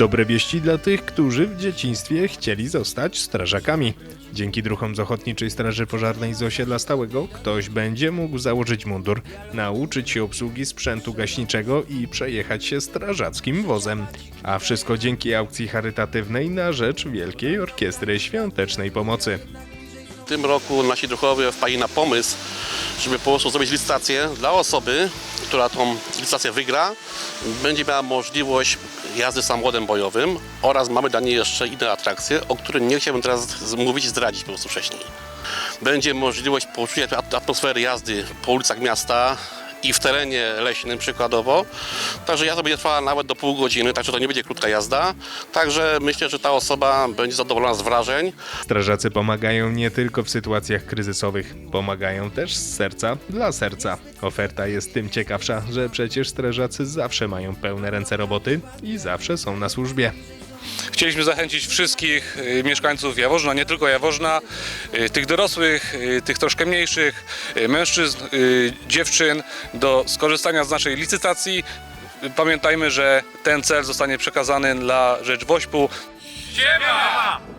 Dobre wieści dla tych, którzy w dzieciństwie chcieli zostać strażakami. Dzięki druhom z Ochotniczej Straży Pożarnej z osiedla stałego ktoś będzie mógł założyć mundur, nauczyć się obsługi sprzętu gaśniczego i przejechać się strażackim wozem. A wszystko dzięki aukcji charytatywnej na rzecz Wielkiej Orkiestry Świątecznej Pomocy. Tym roku nasi druhowie wpadli na pomysł, żeby po prostu zrobić licytację dla osoby, która tą licytację wygra, będzie miała możliwość jazdy samochodem bojowym oraz mamy dla niej jeszcze inne atrakcje, o których nie chciałbym teraz mówić i zdradzić po prostu wcześniej. Będzie możliwość poczucia at- atmosfery jazdy po ulicach miasta i w terenie leśnym przykładowo. Także jazda będzie trwała nawet do pół godziny, także to nie będzie krótka jazda. Także myślę, że ta osoba będzie zadowolona z wrażeń. Strażacy pomagają nie tylko w sytuacjach kryzysowych, pomagają też z serca dla serca. Oferta jest tym ciekawsza, że przecież strażacy zawsze mają pełne ręce roboty i zawsze są na służbie. Chcieliśmy zachęcić wszystkich y, mieszkańców Jaworzna, nie tylko Jaworzna, y, tych dorosłych, y, tych troszkę mniejszych, mężczyzn, dziewczyn do skorzystania z naszej licytacji. Pamiętajmy, że ten cel zostanie przekazany dla rzecz WOŚP-u. Siema!